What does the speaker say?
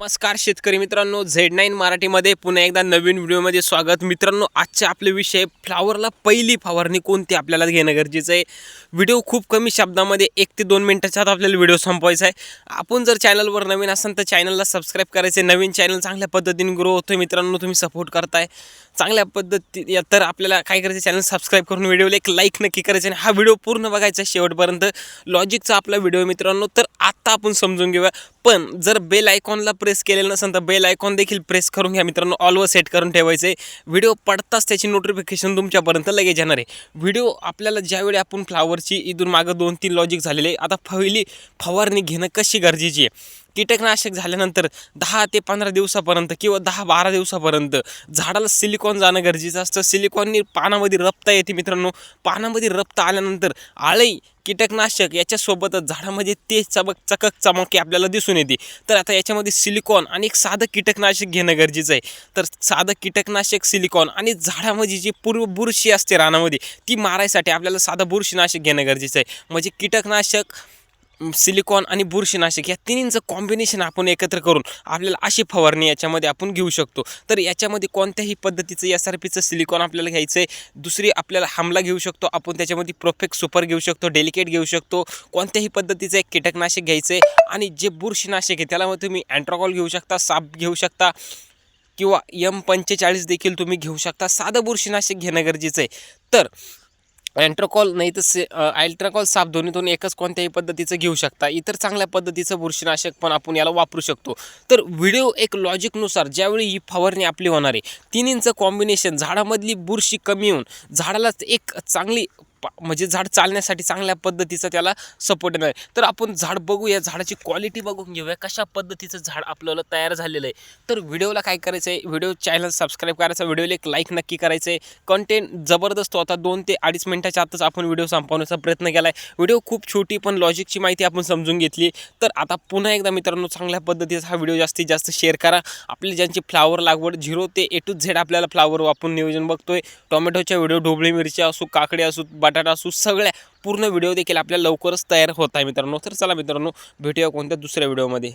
नमस्कार शेतकरी मित्रांनो झेड नाईन मराठीमध्ये पुन्हा एकदा नवीन व्हिडिओमध्ये स्वागत. मित्रांनो आजचे आपले विषय फ्लावरला पहिली फवारणी कोणती आपल्याला घेणं गरजेचं आहे? व्हिडिओ खूप कमी शब्दामध्ये एक ते दोन मिनटाच्या आत आपल्याला व्हिडिओ संपवायचा आहे. आपण जर चॅनलवर नवीन असाल तर चॅनलला सबस्क्राईब करायचे नवीन चॅनल चांगल्या पद्धतीने ग्रो होतो मित्रांनो तुम्ही सपोर्ट करताय. चांगल्या पद्धती या तर आपल्याला काय करायचं चॅनल सबस्क्राईब करून व्हिडिओला एक लाईक नक्की करायचं आणि हा व्हिडिओ पूर्ण बघायचा शेवटपर्यंत. लॉजिकचा आपला व्हिडिओ मित्रांनो तर आत्ता आपण समजून घेऊया. पण जर बेल आयकॉनला प्रेस केलेलं नसेल तर बेल आयकॉन देखील प्रेस करून घ्या. मित्रांनो ऑलवर सेट करून ठेवायचं आहे व्हिडिओ पडताच त्याची नोटिफिकेशन तुमच्यापर्यंत लगेच येणार आहे. व्हिडिओ आपल्याला ज्यावेळी आपण फ्लावरची इथून मागं दोन तीन लॉजिक झालेले आहे आता पहिली फवारणी घेणं कशी गरजेची आहे? कीटकनाशक झाल्यानंतर दहा ते पंधरा दिवसापर्यंत किंवा दहा बारा दिवसापर्यंत झाडाला सिलिकॉन जाणं गरजेचं असतं. सिलिकॉननी पानामध्ये रप्ता येते मित्रांनो. पानामध्ये रप्ता आल्यानंतर आळई कीटकनाशक याच्यासोबतच झाडामध्ये ते चमक चकक चमकी आपल्याला दिसून येते. तर आता याच्यामध्ये सिलिकॉन आणि एक साधं कीटकनाशक घेणं गरजेचं आहे. तर साधं कीटकनाशक सिलिकॉन आणि झाडामध्ये जी पूर्व बुरशी असते रानामध्ये ती मारायसाठी आपल्याला साधं बुरशीनाशक घेणं गरजेचं आहे. म्हणजे कीटकनाशक सिलिकॉन आणि बुरशीनाशक या तिन्हींचं कॉम्बिनेशन आपण एकत्र करून आपल्याला अशी फवारणी याच्यामध्ये आपण घेऊ शकतो. तर याच्यामध्ये कोणत्याही पद्धतीचं एस आर पीचं सिलिकॉन आपल्याला घ्यायचं आहे दुसरी आपल्याला हमला घेऊ शकतो. आपण त्याच्यामध्ये प्रोफेक्ट सुपर घेऊ शकतो डेलिकेट घेऊ शकतो. कोणत्याही पद्धतीचं एक कीटकनाशक घ्यायचं आहे आणि जे बुरशीनाशक आहे त्याला मग तुम्ही अँट्रॉकॉल घेऊ शकता साप घेऊ शकता किंवा यम पंचेचाळीस देखील तुम्ही घेऊ शकता. साधं बुरशीनाशक घेणं गरजेचं आहे. तर अँट्रोकॉल नाही तर से अल्ट्राकॉल साप दोन्हीतून एकच कोणत्याही पद्धतीचं घेऊ शकता. इतर चांगल्या पद्धतीचं बुरशीनाशक पण आपण याला वापरू शकतो. तर व्हिडिओ एक लॉजिकनुसार ज्यावेळी ही फवारणी आपली होणार आहे तिन्हींचं कॉम्बिनेशन झाडामधली बुरशी कमी होऊन झाडाला एक चांगली म्हणजे झाड चालण्यासाठी चांगल्या पद्धतीचा त्याला सपोर्ट नाही तर आपण झाड बघूया झाडाची क्वालिटी बघून घेऊया कशा पद्धतीचं झाड आपल्याला तयार झालेलं आहे. तर व्हिडिओला काय करायचं आहे व्हिडिओ चॅनल सबस्क्राईब करायचा व्हिडिओला एक लाईक नक्की करायचं आहे कंटेंट जबरदस्त होता दोन ते अडीच मिनटाच्या आतच आपण व्हिडिओ संपवण्याचा प्रयत्न केला आहे व्हिडिओ खूप छोटी पण लॉजिकची माहिती आपण समजून घेतली. तर आता पुन्हा एकदा मित्रांनो चांगल्या पद्धतीचा हा व्हिडिओ जास्तीत जास्त शेअर करा. आपली ज्यांची फ्लावर लागवड झिरो ते ए टू झेड आपल्याला फ्लावर आपण नियोजन बघतोय. टोमॅटोच्या व्हिडिओ ढोबळी मिरची असो काकडे असू बटाटा सूप सगळ्या पूर्ण व्हिडिओ देखील आपल्याला लवकरच तयार होत आहे मित्रांनो. तर चला मित्रांनो भेटूया कोणत्या दुसऱ्या व्हिडिओमध्ये